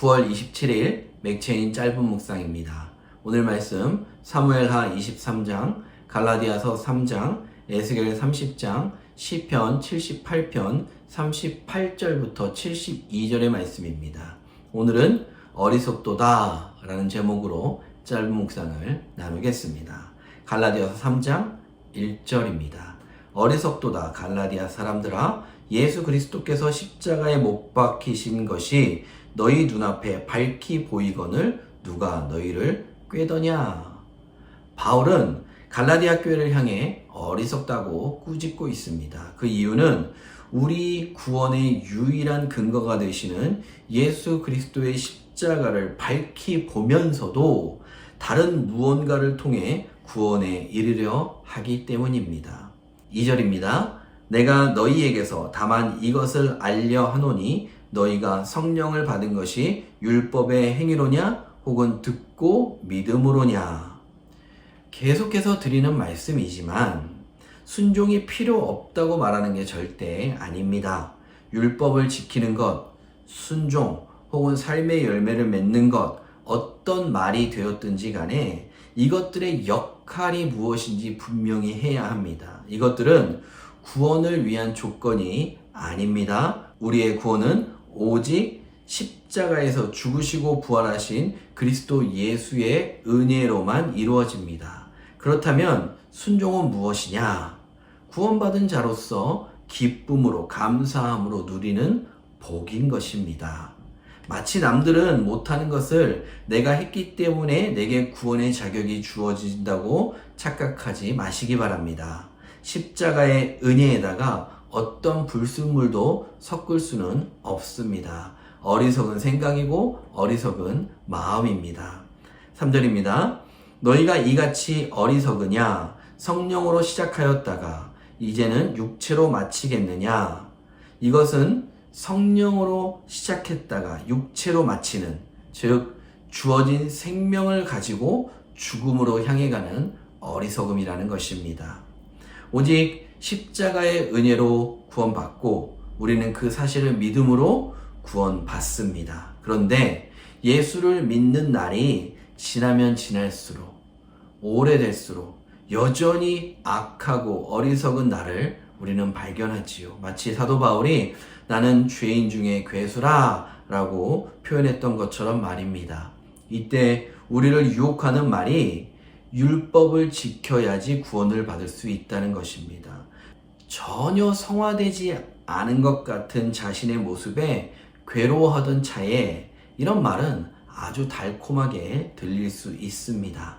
9월 27일 맥체인 짧은 묵상입니다. 오늘 말씀 사무엘하 23장, 갈라디아서 3장, 에스겔 30장, 시편 78편 38절부터 72절의 말씀입니다. 오늘은 어리석도다 라는 제목으로 짧은 묵상을 나누겠습니다. 갈라디아서 3장 1절입니다. 어리석도다 갈라디아 사람들아 예수 그리스도께서 십자가에 못 박히신 것이 너희 눈앞에 밝히 보이거늘 누가 너희를 꾀더냐 바울은 갈라디아 교회를 향해 어리석다고 꾸짖고 있습니다. 그 이유는 우리 구원의 유일한 근거가 되시는 예수 그리스도의 십자가를 밝히 보면서도 다른 무언가를 통해 구원에 이르려 하기 때문입니다. 2절입니다. 내가 너희에게서 다만 이것을 알려 하노니 너희가 성령을 받은 것이 율법의 행위로냐 혹은 듣고 믿음으로냐 계속해서 드리는 말씀이지만 순종이 필요 없다고 말하는 게 절대 아닙니다. 율법을 지키는 것, 순종 혹은 삶의 열매를 맺는 것, 어떤 말이 되었든지 간에 이것들의 역할이 무엇인지 분명히 해야 합니다. 이것들은 구원을 위한 조건이 아닙니다. 우리의 구원은 오직 십자가에서 죽으시고 부활하신 그리스도 예수의 은혜로만 이루어집니다. 그렇다면 순종은 무엇이냐? 구원받은 자로서 기쁨으로 감사함으로 누리는 복인 것입니다. 마치 남들은 못하는 것을 내가 했기 때문에 내게 구원의 자격이 주어진다고 착각하지 마시기 바랍니다. 십자가의 은혜에다가 어떤 불순물도 섞을 수는 없습니다. 어리석은 생각이고 어리석은 마음입니다. 3절입니다. 너희가 이같이 어리석으냐 성령으로 시작하였다가 이제는 육체로 마치겠느냐 이것은 성령으로 시작했다가 육체로 마치는 즉 주어진 생명을 가지고 죽음으로 향해 가는 어리석음이라는 것입니다. 오직 십자가의 은혜로 구원받고 우리는 그 사실을 믿음으로 구원받습니다. 그런데 예수를 믿는 날이 지나면 지날수록 오래될수록 여전히 악하고 어리석은 나를 우리는 발견하지요. 마치 사도 바울이 나는 죄인 중에 괴수라 라고 표현했던 것처럼 말입니다. 이때 우리를 유혹하는 말이 율법을 지켜야지 구원을 받을 수 있다는 것입니다. 전혀 성화되지 않은 것 같은 자신의 모습에 괴로워하던 차에 이런 말은 아주 달콤하게 들릴 수 있습니다.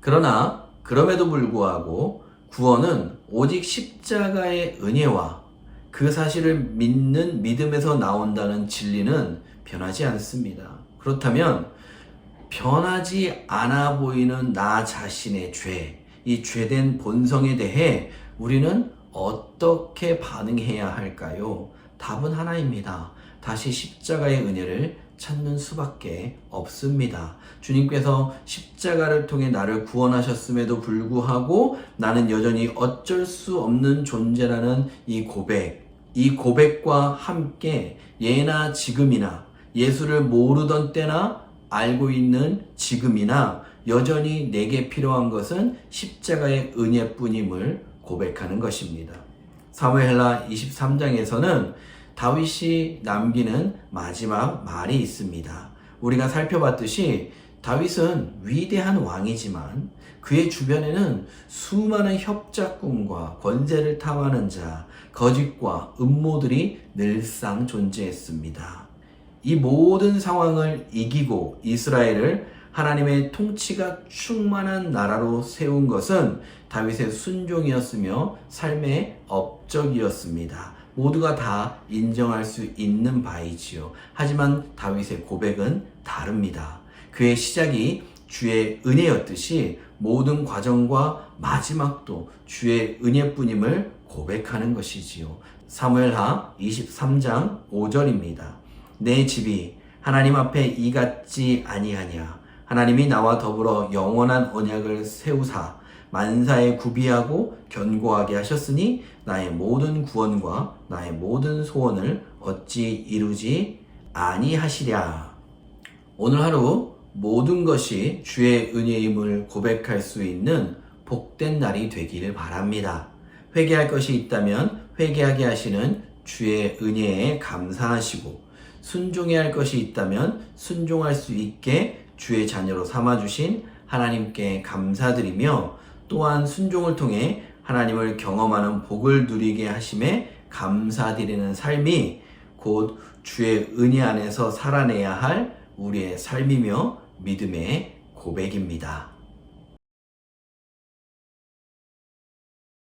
그러나 그럼에도 불구하고 구원은 오직 십자가의 은혜와 그 사실을 믿는 믿음에서 나온다는 진리는 변하지 않습니다. 그렇다면 변하지 않아 보이는 나 자신의 죄, 이 죄된 본성에 대해 우리는 어떻게 반응해야 할까요? 답은 하나입니다. 다시 십자가의 은혜를 찾는 수밖에 없습니다. 주님께서 십자가를 통해 나를 구원하셨음에도 불구하고 나는 여전히 어쩔 수 없는 존재라는 이 고백, 이 고백과 함께 예나 지금이나 예수를 모르던 때나 알고 있는 지금이나 여전히 내게 필요한 것은 십자가의 은혜뿐임을 고백하는 것입니다. 사무엘라 23장에서는 다윗이 남기는 마지막 말이 있습니다. 우리가 살펴봤듯이 다윗은 위대한 왕이지만 그의 주변에는 수많은 협작군과 권세를 탐하는 자, 거짓과 음모들이 늘상 존재했습니다. 이 모든 상황을 이기고 이스라엘을 하나님의 통치가 충만한 나라로 세운 것은 다윗의 순종이었으며 삶의 업적이었습니다. 모두가 다 인정할 수 있는 바이지요. 하지만 다윗의 고백은 다릅니다. 그의 시작이 주의 은혜였듯이 모든 과정과 마지막도 주의 은혜뿐임을 고백하는 것이지요. 사무엘하 23장 5절입니다. 내 집이 하나님 앞에 이같지 아니하냐 하나님이 나와 더불어 영원한 언약을 세우사 만사에 구비하고 견고하게 하셨으니 나의 모든 구원과 나의 모든 소원을 어찌 이루지 아니하시랴. 오늘 하루 모든 것이 주의 은혜임을 고백할 수 있는 복된 날이 되기를 바랍니다. 회개할 것이 있다면 회개하게 하시는 주의 은혜에 감사하시고 순종해야 할 것이 있다면 순종할 수 있게 주의 자녀로 삼아주신 하나님께 감사드리며 또한 순종을 통해 하나님을 경험하는 복을 누리게 하심에 감사드리는 삶이 곧 주의 은혜 안에서 살아내야 할 우리의 삶이며 믿음의 고백입니다.